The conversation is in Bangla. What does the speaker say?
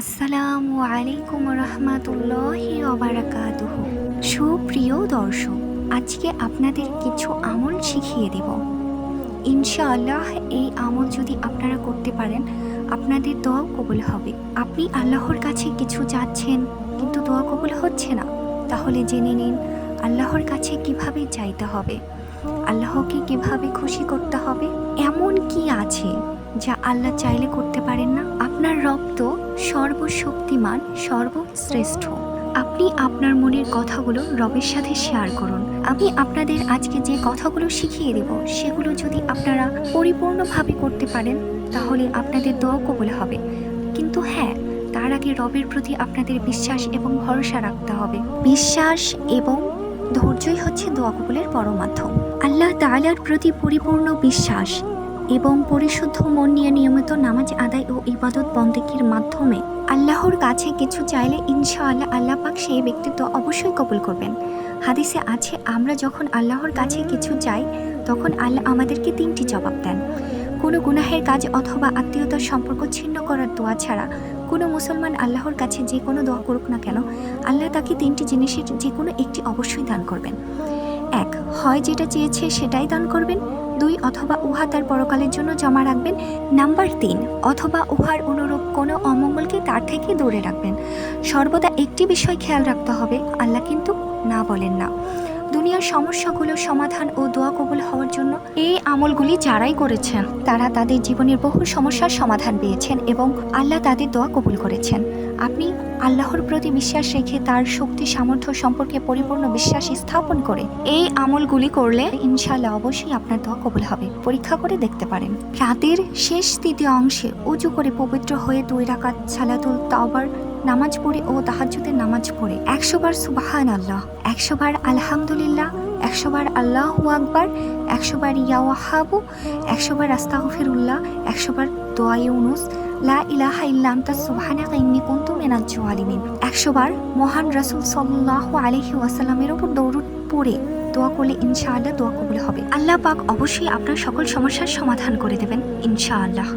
আসসালামু আলাইকুম রহমাতুল্লাহি ওবারাকাতুহ সুপ্রিয় দর্শক, আজকে আপনাদের কিছু আমল শিখিয়ে দেব। ইনশাআল্লাহ এই আমল যদি আপনারা করতে পারেন, আপনাদের দোয়া কবুল হবে। আপনি আল্লাহর কাছে কিছু চাচ্ছেন, কিন্তু দোয়া কবুল হচ্ছে না, তাহলে জেনে নিন, আল্লাহর কাছে কীভাবে চাইতে হবে, আল্লাহকে কীভাবে খুশি করতে হবে, এমন কি আছে যা আল্লাহ চাইলে করতে পারেন না, আপনার রব তো সর্বশক্তিমান, সর্বশ্রেষ্ঠ। আপনি আপনার মনের কথাগুলো রবের সাথে শেয়ার করুন। আমি আপনাদের আজকে যে কথাগুলো শিখিয়ে দেব, সেগুলো যদি আপনারা পরিপূর্ণভাবে করতে পারেন, তাহলে আপনাদের দোয়া কবুল হবে। কিন্তু হ্যাঁ তার আগে রবের প্রতি আপনাদের বিশ্বাস এবং ভরসা রাখতে হবে। বিশ্বাস এবং ধৈর্যই হচ্ছে দোয়া কবুলের বড় মাধ্যম আল্লাহ তাআলার প্রতি পরিপূর্ণ বিশ্বাস এবং পরিশুদ্ধ মন নিয়ে নিয়মিত নামাজ আদায় ও ইবাদত বন্দেকির মাধ্যমে আল্লাহর কাছে কিছু চাইলে ইনশাআল্লাহ আল্লাহ পাক সেই ব্যক্তিত্ব অবশ্যই কবুল করবেন। হাদিসে আছে, আমরা যখন আল্লাহর কাছে কিছু চাই, তখন আল্লাহ আমাদেরকে তিনটি জবাব দেন। কোনো গুনাহের কাজ অথবা আত্মীয়তার সম্পর্ক ছিন্ন করার দোয়া ছাড়া কোনো মুসলমান আল্লাহর কাছে যে কোনো দোয়া করুক না কেন, আল্লাহ তাকে তিনটি জিনিসের যে কোনো একটি অবশ্যই দান করবেন। এক, হয় যেটা চেয়েছে সেটাই দান করবেন। দুই, অথবা উহা তার পরকালের জন্য জমা রাখবেন। নাম্বার তিন, অথবা উহার অনুরূপ কোনো অমঙ্গলকে তার থেকে দূরে রাখবেন। সর্বদা একটি বিষয় খেয়াল রাখতে হবে, আল্লাহ কিন্তু না বলেন না। দুনিয়ার সমস্যাগুলো সমাধান ও দোয়া কবুল হওয়ার জন্য এই আমলগুলি যারাই করেছেন, তারা তাদের জীবনের বহু সমস্যার সমাধান পেয়েছেন এবং আল্লাহ তাদের দোয়া কবুল করেছেন। আপনি আল্লাহর প্রতি বিশ্বাস রেখে তার শক্তি, সামর্থ্য সম্পর্কে পরিপূর্ণ বিশ্বাস স্থাপন করে এই আমলগুলি করলে ইনশাল্লাহ অবশ্যই আপনার দোয়া কবুল হবে। পরীক্ষা করে দেখতে পারেন। রাতের শেষ তৃতীয় অংশে উঁচু করে পবিত্র হয়ে দুই রাকাত সালাতুল তাওবার, নামাজ পড়ে ও তাহাজ্জুদের নামাজ পড়ে। একশোবার সুবাহান আল্লাহ একশো বার আলহামদুলিল্লাহ একশো বার আল্লাহ আকবার একশো বার ইয়াওয়াহাবু একশো বার আস্তাগফিরুল্লাহ একশো বার দোয়া ইউনুস, লা ইলাহা ইল্লা আনতা, সুবহানাকা ইন্নী কুনতু মিনাজ জালিমিন একশো বার মহান রাসূল সাল্লাল্লাহু আলাইহি ওয়াসাল্লামের উপর দৌড় পড়ে দোয়া করলে ইনশাআল্লাহ দোয়া কবুল হবে। আল্লাহ পাক অবশ্যই আপনার সকল সমস্যার সমাধান করে দেবেন, ইনশাআল্লাহ।